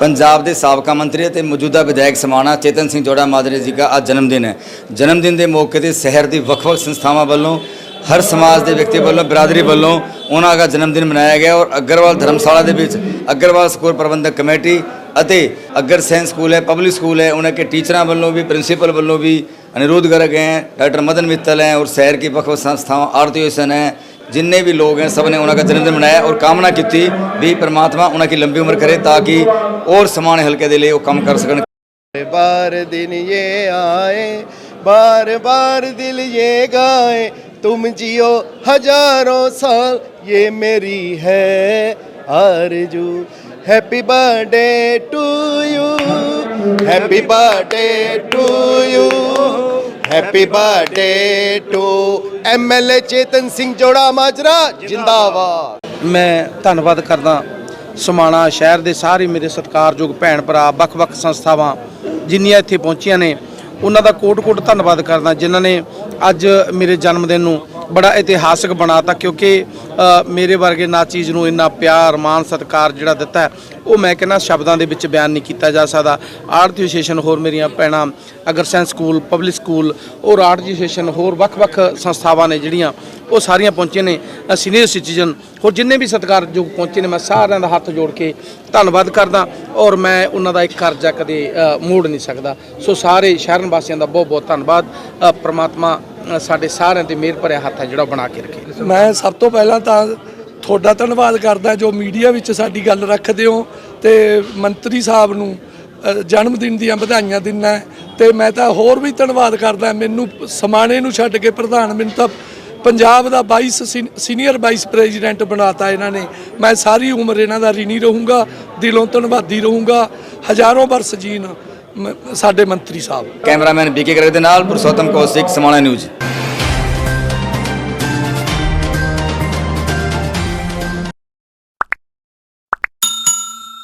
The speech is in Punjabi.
ਪੰਜਾਬ ਦੇ ਸਾਬਕਾ ਮੰਤਰੀ ਅਤੇ ਮੌਜੂਦਾ ਵਿਧਾਇਕ ਸਮਾਣਾ ਚੇਤਨ ਸਿੰਘ ਜੋੜਾ ਮਾਜਰੇ ਜੀ ਦਾ ਅੱਜ ਜਨਮ ਦਿਨ ਹੈ। ਜਨਮ ਦਿਨ ਦੇ ਮੌਕੇ ਤੇ ਸ਼ਹਿਰ ਦੀ ਵੱਖ-ਵੱਖ ਸੰਸਥਾਵਾਂ ਵੱਲੋਂ, ਹਰ ਸਮਾਜ ਦੇ ਵਿਅਕਤੀ ਵੱਲੋਂ, ਬਰਾਦਰੀ ਵੱਲੋਂ ਉਹਨਾਂ ਦਾ ਜਨਮ ਦਿਨ ਮਨਾਇਆ ਗਿਆ ਔਰ ਅਗਰਵਾਲ ਧਰਮਸ਼ਾਲਾ ਦੇ ਵਿੱਚ ਅਗਰਵਾਲ ਸਕੂਲ ਪ੍ਰਬੰਧਕ ਕਮੇਟੀ ਅਤੇ ਅਗਰ ਸੈਂਸ ਸਕੂਲ ਹੈ, ਪਬਲਿਕ ਸਕੂਲ ਹੈ, ਉਹਨਾਂ ਕੇ ਟੀਚਰਾਂ ਵੱਲੋਂ ਵੀ, ਪ੍ਰਿੰਸੀਪਲ ਵੱਲੋਂ ਵੀ ਅਨਿਰੋਧ ਗਰਗ ਹੈ। ਡਾਕਟਰ ਮਦਨ ਮਿੱਤਲ ਹੈ ਔਰ ਸ਼ਹਿਰ ਕੀ ਵੱਖ-ਵੱਖ ਸੰਸਥਾਵਾਂ ਆਰਤੀ ਹੋਸਨ ਹੈ। हैं जितने भी लोग हैं सबने उन्होंने जन्मदिन मनाया और कामना की भी परमात्मा उनकी लंबी उम्र करे ताकि और समान हल्के दे लिए वो काम कर सकन। बार दिन ये आए बार बार दिल ये गाए, तुम जियो हज़ारों साल, ये मेरी है आरज़ू। Happy birthday to you happy birthday to you happy birthday to MLA Chetan Singh Jora Majra ਜਿੰਦਾਬਾਦ ਮੈਂ ਧੰਨਵਾਦ ਕਰਦਾ ਸਮਾਣਾ ਸ਼ਹਿਰ ਦੇ ਸਾਰੇ ਮੇਰੇ ਸਤਿਕਾਰਯੋਗ ਭੈਣ ਭਰਾ, ਵੱਖ-ਵੱਖ ਸੰਸਥਾਵਾਂ ਜਿੰਨੀਆਂ ਇੱਥੇ ਪਹੁੰਚੀਆਂ ਨੇ, ਉਹਨਾਂ ਦਾ ਕੋਟ-ਕੋਟ ਧੰਨਵਾਦ ਕਰਦਾ, ਜਿਨ੍ਹਾਂ ਨੇ ਅੱਜ ਮੇਰੇ ਜਨਮ ਦਿਨ ਨੂੰ ਬੜਾ ਇਤਿਹਾਸਕ ਬਣਾਤਾ, ਕਿਉਂਕਿ ਮੇਰੇ ਵਰਗੇ ਨਾਚੀਜ਼ ਨੂੰ ਇੰਨਾ ਪਿਆਰ ਮਾਣ ਸਤਿਕਾਰ ਜਿਹੜਾ ਦਿੱਤਾ ਹੈ, ਉਹ ਮੈਂ ਕਹਿੰਦਾ ਸ਼ਬਦਾਂ ਦੇ ਵਿੱਚ ਬਿਆਨ ਨਹੀਂ ਕੀਤਾ ਜਾ ਸਕਦਾ। ਆਰਟ ਐਸੋਸੀਏਸ਼ਨ ਹੋਰ ਮੇਰੀਆਂ ਭੈਣਾਂ ਅਗਰਸੈਨ ਸਕੂਲ ਪਬਲਿਕ ਸਕੂਲ ਔਰ ਆਰਟ ਐਸੋਸੀਏਸ਼ਨ ਹੋਰ ਵੱਖ-ਵੱਖ ਸੰਸਥਾਵਾਂ ਨੇ ਜਿਹੜੀਆਂ ਉਹ ਸਾਰੀਆਂ ਪਹੁੰਚੇ ਨੇ। ਸੀਨੀਅਰ ਸਿਟੀਜ਼ਨ ਹੋਰ ਜਿੰਨੇ ਵੀ ਸਤਿਕਾਰਯੋਗ ਪਹੁੰਚੇ ਨੇ ਮੈਂ ਸਾਰਿਆਂ ਦਾ ਹੱਥ ਜੋੜ ਕੇ ਧੰਨਵਾਦ ਕਰਦਾ ਔਰ ਮੈਂ ਉਹਨਾਂ ਦਾ ਇੱਕ ਕਰਜ਼ਾ ਕਦੇ ਅ, ਮੋੜ ਨਹੀਂ ਸਕਦਾ। ਸੋ ਸਾਰੇ ਸ਼ਹਿਰਨ ਵਾਸੀਆਂ ਦਾ ਬਹੁਤ ਬਹੁਤ ਧੰਨਵਾਦ। ਅ, ਪ੍ਰਮਾਤਮਾ ਸਾਡੇ ਸਾਰਿਆਂ ਤੇ ਮਿਹਰ ਭਰਿਆ ਹੱਥ ਹੈ ਜਿਹੜਾ ਬਣਾ ਕੇ ਰੱਖੇ। ਮੈਂ ਸਭ ਤੋਂ ਪਹਿਲਾਂ ਤਾਂ ਤੁਹਾਡਾ ਧੰਨਵਾਦ ਕਰਦਾ ਜੋ ਮੀਡੀਆ ਵਿੱਚ ਸਾਡੀ ਗੱਲ ਰੱਖਦੇ ਹੋ ਤੇ ਮੰਤਰੀ ਸਾਹਿਬ ਨੂੰ ਜਨਮ ਦਿਨ ਦੀਆਂ ਵਧਾਈਆਂ ਦਿੰਦਾ ਹੈ ਤੇ ਮੈਂ ਤਾਂ ਹੋਰ ਵੀ ਧੰਨਵਾਦ ਕਰਦਾ ਮੈਨੂੰ ਸਮਾਣੇ ਨੂੰ ਛੱਡ ਕੇ ਪ੍ਰਧਾਨ ਮੈਨੂੰ ਤਾਂ ਪੰਜਾਬ ਦਾ 22 ਸੀਨ- ਸੀਨੀਅਰ ਵਾਈਸ ਪ੍ਰੈਜ਼ੀਡੈਂਟ ਬਣਾਤਾ ਇਹਨਾਂ ਨੇ। ਮੈਂ ਸਾਰੀ ਉਮਰ ਇਹਨਾਂ ਦਾ ਰਿਣੀ ਰਹੂੰਗਾ, ਦਿਲੋਂ ਧੰਨਵਾਦੀ ਰਹੂੰਗਾ। ਹਜ਼ਾਰੋਂ ਵਰਸ ਜੀਣ। ਸਾਡੇ ਮੰਤਰੀ ਸਾਹਿਬ। ਕੈਮਰਾਮੈਨ ਬੀਕੇ ਗਰਗ ਦੇ ਨਾਲ ਪੁਰਸ਼ੋਤਮ ਕੌਸ਼ਿਕ ਸਮਾਣਾ ਨਿਊਜ਼।